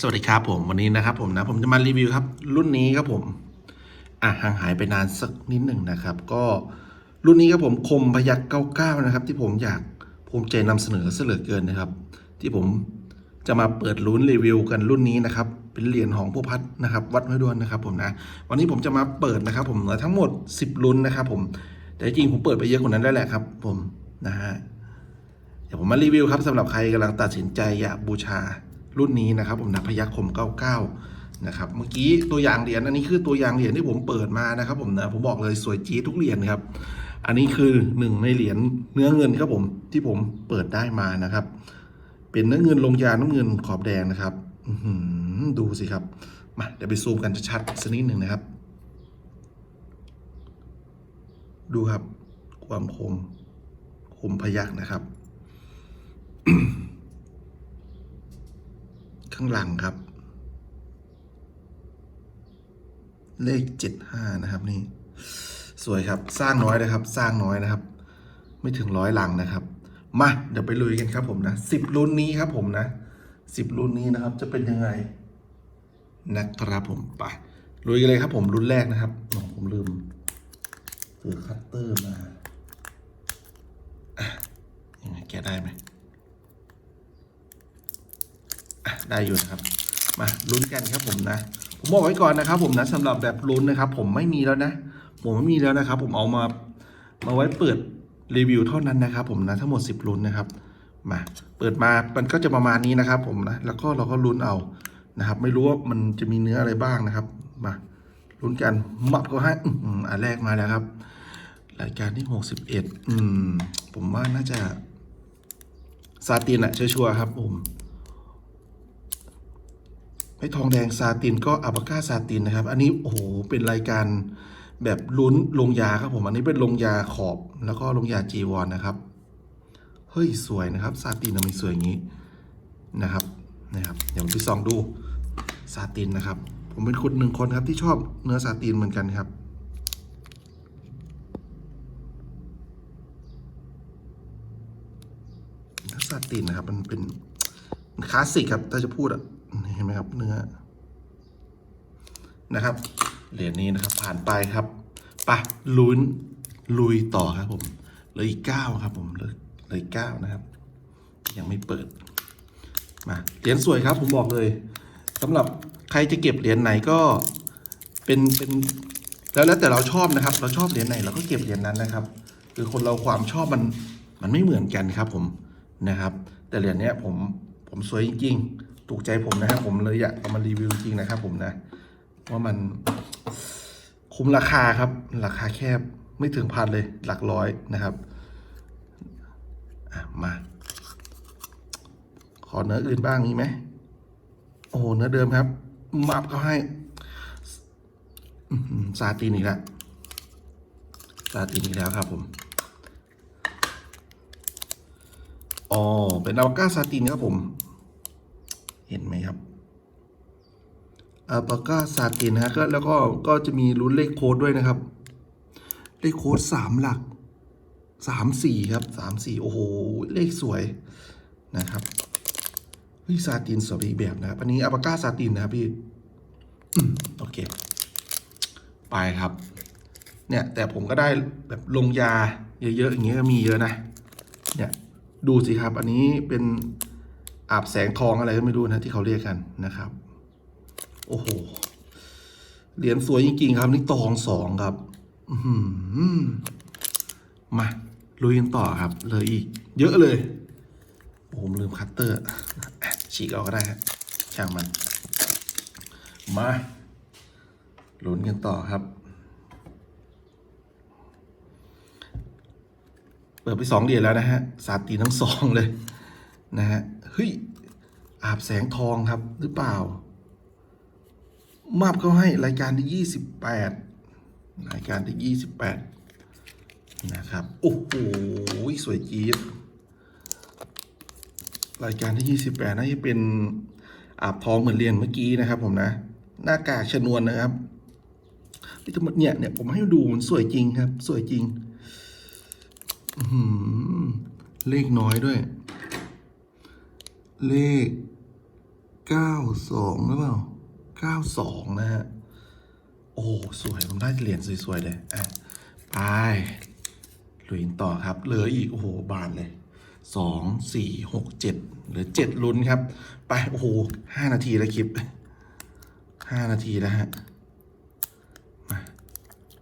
สวัสดีครับผมวันนี้นะครับผมนะผมจะมารีวิวครับ รุ่นนี้ครับผมอะห่างหายไปนานสักนิดหนึ่งนะครับ ก็รุ่นนี้ครับผมคมพยักเก้าเก้านะครับ ที่ผมอยากภูมิใจนำเสนอเสลือเกินนะครับ ที่ผมจะมาเปิดลุ้นรีวิวกันรุ่นนี้นะครับ เป็นเหรียญของผู้พัดนะครับ วัดห้วยด้วนนะครับ ผมนะ วันนี้ผมจะมาเปิดนะครับ ผมทั้งหมด 10ลุ้นนะครับ ผมแต่จริงผมเปิดไปเยอะกว่านั้นได้แหละครับ ผมนะฮะเดี๋ยวผมมารีวิวครับสำหรับใครกำลังตัดสินใจอยากบูชา รุ่นนี้นะครับผมนะพยัคฆ์คม 99 นะครับ เมื่อกี้ตัวอย่างเหรียญอันนี้คือตัวอย่างเหรียญที่ผมเปิดมานะครับผมนะผมบอกเลยสวยจี๊ดทุกเหรียญครับ อันนี้คือหนึ่งในเหรียญเนื้อเงินครับผมที่ผมเปิดได้มานะครับ เป็นเนื้อเงินลงยาน้ำเงินขอบแดงนะครับดูสิครับมาเดี๋ยวไปซูมกันชัดๆสักนิดหนึ่งนะครับ ดูครับความคมคมพยักนะครับ ข้างหลังครับ เลขเจ็ดห้านะครับนี่ สวยครับ สร้างน้อยนะครับ สร้างน้อยนะครับ ไม่ถึงร้อยหลังนะครับ มาเดี๋ยวไปลุยกันครับ ผมนะสิบรุ่นนี้ครับ ผมนะสิบรุ่นนี้นะครับ จะเป็นยังไง นะครับผมไปลุยกันเลยครับ ผมรุ่นแรกนะครับผมลืมถือคัตเตอร์มาอะยังไงแกได้ไหม ได้อยู่นะครับ มาลุ้นกันครับผมนะ ผมบอกไว้ก่อนนะครับผมนะสำหรับแบบลุ้นนะครับ ผมไม่มีแล้วนะ ผมไม่มีแล้วนะครับ ผมเอามามาไว้เปิดรีวิวเท่านั้นนะครับ ผมนะทั้งหมด 10ลุ้นนะครับ มาเปิดมามันก็จะประมาณนี้นะครับ ผมนะแล้วก็เราก็ลุ้นเอานะครับ ไม่รู้ว่ามันจะมีเนื้ออะไรบ้างนะครับ มาลุ้นกันมับก็ให้อันแรกมาแล้วครับ รายการที่ 61 อืม ผมว่าน่าจะซาตินอะชัวร์ๆครับผม ไอ้ทองแดงซาตินก็อัปก้าซาตินนะครับ อันนี้โอ้โหเป็นรายการแบบลุ้นลงยาครับผม อันนี้เป็นลงยาขอบแล้วก็ลงยาจีวรนนะครับ เฮ้ยสวยนะครับซาตินทำไมสวยอย่างนี้นะครับนะครับเดี๋ยวผมไปส่องดูซาตินนะครับ ผมเป็นคนหนึ่งคนครับที่ชอบเนื้อซาตินเหมือนกันครับเนื้อซาตินนะครับมันเป็นคลาสสิกครับถ้าจะพูดอะ เห็นไหมครับเนื้อนะครับ เหรียญนี้นะครับ ผ่านไปครับปะลุ้นลุยต่อครับผมเหลยอีกเก้าครับ ผมเหลยเลยเก้านะครับ ยังไม่เปิดมาเหรียญสวยครับ ผมบอกเลยสำหรับใครจะเก็บเหรียญไหนก็เป็นเป็นแล้วแล้วแต่เราชอบนะครับ เราชอบเหรียญไหนเราก็เก็บเหรียญนั้นนะครับ คือคนเราความชอบมันมันไม่เหมือนกันครับ ผมนะครับ แต่เหรียญเนี้ยผมผมสวยจริง ๆ ถูกใจผมนะครับผมเลยอยากเอามารีวิวจริงนะครับผมนะ ว่ามันคุ้มราคาครับ ราคาแค่ไม่ถึงพันเลยหลักร้อยนะครับมา ขอเนื้ออื่นบ้างมีไหมโอ้โหเนื้อเดิมครับมับเขาให้ซาตินอีกแล้วซาตินอีกแล้วครับผมอ๋อเป็นอัลก้าซาตินครับผม เห็นไหมครับอัลก้าซาตินนะฮะก็แล้วก็ก็จะมีลุ้นเลขโค้ดด้วยนะครับ เลขโค้ดสามหลักสามสี่ครับสามสี่โอ้โห เลขสวยนะครับเฮ้ยซาตินสวยอีกแบบนะครับอันนี้อัลก้าซาตินนะครับพี่โอเค ไปครับ เนี่ย แต่ผมก็ได้แบบลงยาเยอะๆอย่างเงี้ยก็มีเยอะนะ เนี่ย ดูสิครับ อันนี้เป็น อาบแสงทองอะไรก็ไม่รู้นะที่เขาเรียกกันนะครับ โอ้โห เหรียญสวยจริงๆครับ นี่ตองสองครับมาลุยกันต่อครับเลยอีก เยอะเลย โอ้ผมลืมคัตเตอร์ ฉีกเอาก็ได้ฮะช่างมัน มาลุ้นกันต่อครับ เปิดไปสองเหรียญแล้วนะฮะ สาตีทั้งสองเลยนะฮะ เฮ้ยอาบแสงทองครับหรือเปล่า มาบเขาให้รายการที่ยี่สิบแปดรายการที่ยี่สิบแปดนะครับ โอ้โห สวยจี๊ดรายการที่ 28น่าจะเป็นอาบทองเหมือนเรียนเมื่อกี้นะครับ ผมนะ หน้ากากชนวนนะครับนี่ทั้งหมดเนี่ยเนี่ยผมให้ดูมันสวยจริงครับ สวยจริงอื้อหือเลขน้อยด้วย เลขเก้าสองหรือเปล่าเก้าสองนะฮะ โอ้ สวย ผมได้เหรียญสวย ๆ เลย อะ ไปลุยต่อครับ เหลืออีก โอ้โห บานเลยสองสี่หกเจ็ดเหลือเจ็ดลุ้นครับ ไป โอ้โหห้านาทีแล้วคลิปห้านาทีแล้วฮะ มา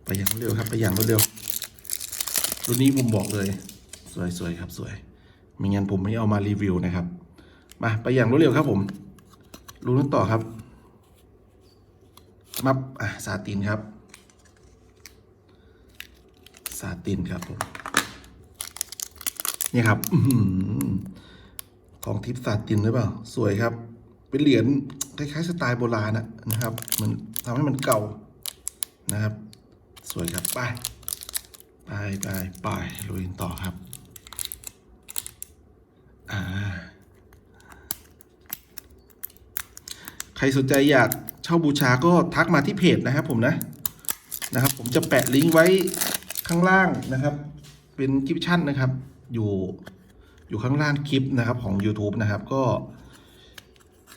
ไปอย่างรวดเร็วครับ ไปอย่างรวดเร็ว รุ่นนี้ผมบอกเลย สวย ๆ ครับ สวย ไม่งั้นผมไม่เอามารีวิวนะครับ มาไปอย่างรวดเร็วครับผมลุ้นต่อครับ มับอะซาตินครับซาตินครับผมนี่ครับของทิปซาตินหรือเปล่า สวยครับ เป็นเหรียญคล้ายๆสไตล์โบราณนะครับมันทำให้มันเก่านะครับ สวยครับไปไปไปไปลุยต่อครับ อ่า ใครสนใจอยากเช่าบูชาก็ทักมาที่เพจนะครับผมนะนะครับ ผมจะแปะลิงก์ไว้ข้างล่างนะครับ เป็นคลิปชั่นนะครับ อยู่อยู่ข้างล่างคลิปนะครับของ YouTube นะครับ ก็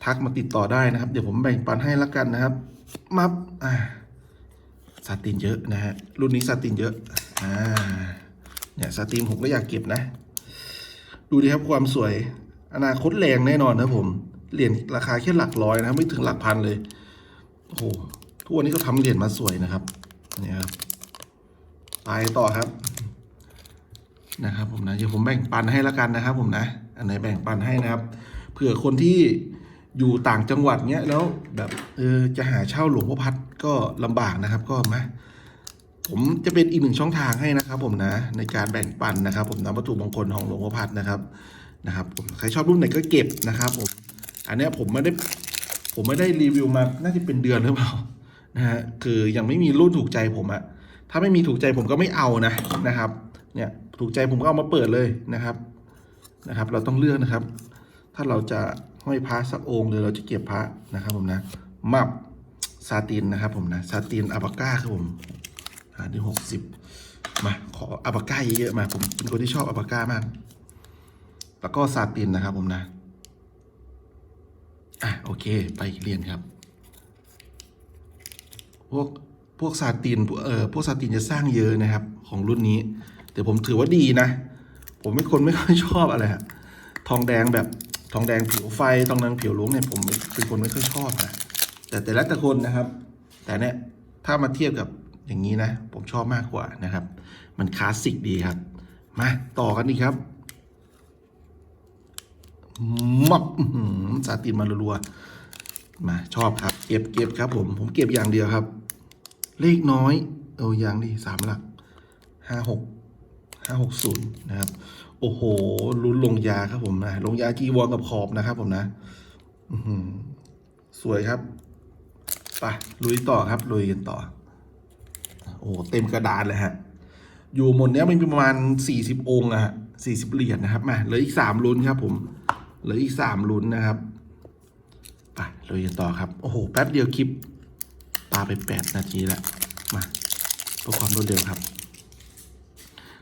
ทักมาติดต่อได้นะครับ เดี๋ยวผมแบ่งปันให้ละกันนะครับ มับอ่าซาตินเยอะนะฮะรุ่นนี้ซาตินเยอะอ่าเนี่ยซาตินผมก็อยากเก็บนะ ดูดิครับความสวย อนาคตแรงแน่นอนนะผม เหรียญราคาแค่หลักร้อยนะไม่ถึงหลักพันเลยโอ้โหทุกวันนี้ก็ทำเหรียญมาสวยนะครับนี่ครับไปต่อครับนะครับผมนะเดี๋ยวผมแบ่งปันให้ละกันนะครับ ผมนะ อันไหนแบ่งปันให้นะครับเผื่อคนที่อยู่ต่างจังหวัดเนี้ยแล้วแบบเออจะหาเช่าหลวงพ่อพัดก็ลำบากนะครับ ก็มาผมจะเป็นอีกหนึ่งช่องทางให้นะครับ ผมนะ ในการแบ่งปันนะครับ ผมนำวัตถุมงคลของหลวงพ่อพัดนะครับนะครับผมใครชอบรุ่นไหนก็เก็บนะครับผม อันนี้ผมไม่ได้ผมไม่ได้รีวิวมา น่าจะเป็นเดือนหรือเปล่านะฮะคือยังไม่มีรุ่นถูกใจผมอะถ้าไม่มีถูกใจผมก็ไม่เอานะนะครับ เนี่ยถูกใจผมก็เอามาเปิดเลยนะครับนะครับ เราต้องเลือกนะครับ ถ้าเราจะห้อยพระสักองค์หรือเราจะเก็บพระนะครับ ผมนะมับซาตินนะครับ ผมนะซาตินอาบาก้าครับผมหาที่หกสิบมาขออาบาก้าเยอะๆมาผมเป็นคนที่ชอบอาบาก้ามาก แล้วก็ซาตินนะครับ ผมนะ อะโอเค ไปเรียนครับ พวกพวกซาตินพวกเออพวกซาตินจะสร้างเยอะนะครับ ของรุ่นนี้ แต่ผมถือว่าดีนะ ผมเป็นคนไม่ค่อยชอบอะไรฮะทองแดงแบบทองแดงผิวไฟทองแดงผิวลุงเนี่ยผมเป็นคนไม่ค่อยชอบนะแต่แต่ละแต่คนนะครับ แต่เนี่ยถ้ามาเทียบกับอย่างนี้นะ ผมชอบมากกว่านะครับ มันคลาสสิกดีครับ มาต่อกันดีครับ มับสาตินมารัวๆมาชอบครับ เก็บเก็บครับผม ผมเก็บอย่างเดียวครับ เลขน้อยเอออย่างดีสามหลักห้าหกห้าหกศูนย์นะครับ โอ้โหลุ้นลงยาครับผมนะลงยาจีวรกับขอบนะครับ ผมนะอืสวยครับไปลุยต่อครับลุยกันต่อ โอ้โเต็มกระดานเลยฮะ อยู่หมดเนี้ยมันประมาณสี่สิบองค์อะฮะสี่สิบเหรียญนะครับมาเหลืออีกสามลุ้นครับผม หลืออีกสามลุ้นนะครับไปเลยกันต่อครับ โอ้โห แป๊บเดียวคลิปปาไปแปดนาทีแล้ว มาเพื่อความรวดเร็วครับ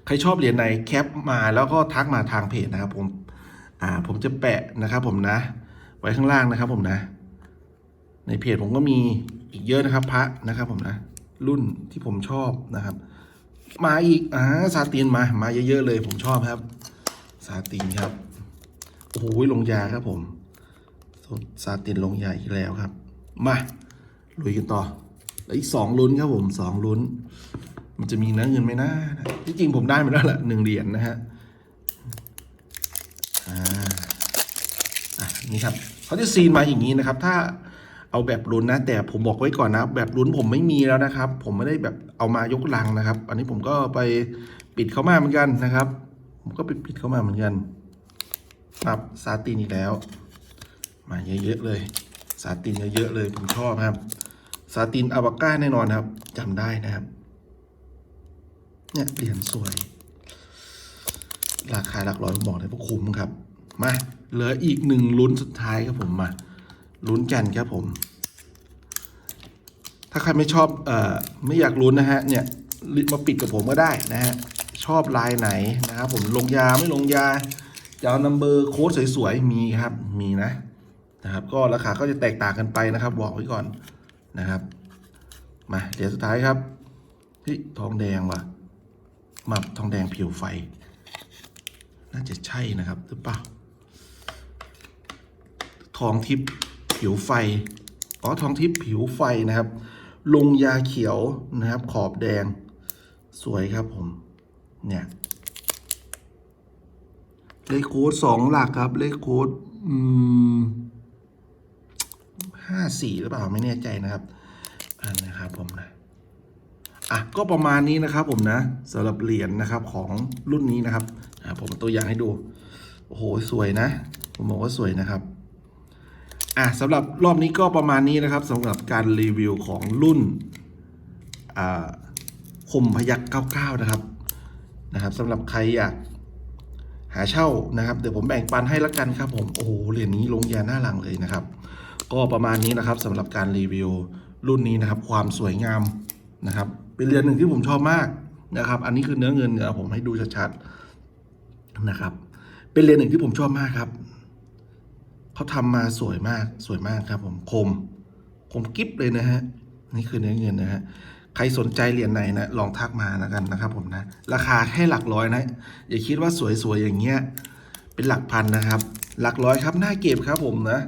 ใครชอบเหรียญไหนแคปมาแล้วก็ทักมาทางเพจนะครับ ผม อ่า ผมจะแปะนะครับ ผมนะ ไว้ข้างล่างนะครับ ผมนะ ในเพจผมก็มีอีกเยอะนะครับ พระนะครับ ผมนะ รุ่นที่ผมชอบนะครับ มาอีกอ่าซาตินมา มาเยอะๆเลย ผมชอบครับ ซาตินครับ โอ้โหลงยาครับผมซาตินลงยาอีกแล้วครับ มาลุยกันต่อ แล้วอีกสองลุ้นครับผมสองลุ้น มันจะมีเนื้อเงินไหมนะที่จริงผมได้มาแล้วแหละหนึ่งเหรียญนะฮะอ่าอะนี่ครับเขาจะซีนมาอย่างนี้นะครับ ถ้าเอาแบบลุ้นนะ แต่ผมบอกไว้ก่อนนะ แบบลุ้นผมไม่มีแล้วนะครับ ผมไม่ได้แบบเอามายกลังนะครับ อันนี้ผมก็ไปปิดเข้ามาเหมือนกันนะครับ ผมก็ไปปิดเข้ามาเหมือนกัน ครับซาตินอีกแล้ว มาเยอะๆเลยซาตินเยอะๆเลยผมชอบครับซาตินอาวาก้าแน่นอนครับจำได้นะครับ เนี่ยเหรียญสวย ราคาหลักร้อยผมบอกเลยว่าคุ้มครับ มาเหลืออีกหนึ่งลุ้นสุดท้ายครับผมมาลุ้นกันครับผม ถ้าใครไม่ชอบเอ่อไม่อยากลุ้นนะฮะเนี่ยมาปิดกับผมก็ได้นะฮะชอบลายไหนนะครับผมลงยาไม่ลงยา จะเอานัมเบอร์โค้ดสวยๆมีครับมีนะนะครับ ก็ราคาก็จะแตกต่างกันไปนะครับบอกไว้ก่อนนะครับมาเหรียญสุดท้ายครับเฮ้ยทองแดงว่ะมาทองแดงผิวไฟ น่าจะใช่นะครับหรือเปล่าทองทิพย์ผิวไฟอ๋อทองทิพย์ผิวไฟนะครับ ลงยาเขียวนะครับ ขอบแดงสวยครับผม เนี่ย เลขโค้ดสองหลักครับ เลขโค้ดห้าสี่หรือเปล่าไม่แน่ใจนะครับ อันนะครับผมนะอะก็ประมาณนี้นะครับผมนะสำหรับเหรียญนะครับของรุ่นนี้นะครับอะผมตัวอย่างให้ดู โอ้โห สวยนะ ผมบอกว่าสวยนะครับอะสำหรับรอบนี้ก็ประมาณนี้นะครับสำหรับการรีวิวของรุ่นอ่าคมพยัก99นะครับนะครับสำหรับใครอยาก หาเช่านะครับเดี๋ยวผมแบ่งปันให้ละกันครับผมโอ้โหเหรียญนี้ลงยาหน้าหลังเลยนะครับ ก็ประมาณนี้นะครับสำหรับการรีวิวรุ่นนี้นะครับ ความสวยงามนะครับ เป็นเหรียญหนึ่งที่ผมชอบมากนะครับ อันนี้คือเนื้อเงินเนื้อผมให้ดูชัดๆนะครับ เป็นเหรียญหนึ่งที่ผมชอบมากครับเขาทำมาสวยมากสวยมากครับ ผมคมคมกิ๊บเลยนะฮะนี่คือเนื้อเงินนะฮะ ใครสนใจเหรียญไหนนะลองทักมาแล้วกันนะครับผมนะ ราคาแค่หลักร้อยนะ อย่าคิดว่าสวยๆอย่างเงี้ยเป็นหลักพันนะครับ หลักร้อยครับน่าเก็บครับผมนะ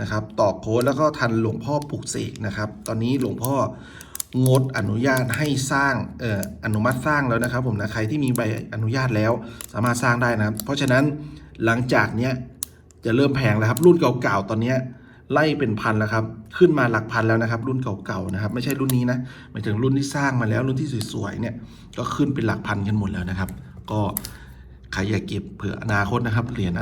นะครับต่อโค้ดแล้วก็ทันหลวงพ่อปลุกเสกนะครับ ตอนนี้หลวงพ่องดอนุญาตให้สร้างเอ่ออนุมัติสร้างแล้วนะครับ ผมนะใครที่มีใบอนุญาตแล้วสามารถสร้างได้นะครับ เพราะฉะนั้นหลังจากเนี้ยจะเริ่มแพงแล้วครับรุ่นเก่าๆตอนเนี้ย ไล่เป็นพันแล้วครับ ขึ้นมาหลักพันแล้วนะครับ รุ่นเก่าๆนะครับ ไม่ใช่รุ่นนี้นะหมายถึงรุ่นที่สร้างมาแล้วรุ่นที่สวยๆเนี่ยก็ขึ้นเป็นหลักพันกันหมดแล้วนะครับ ก็ใครอยากเก็บเผื่ออนาคตนะครับเหรียญ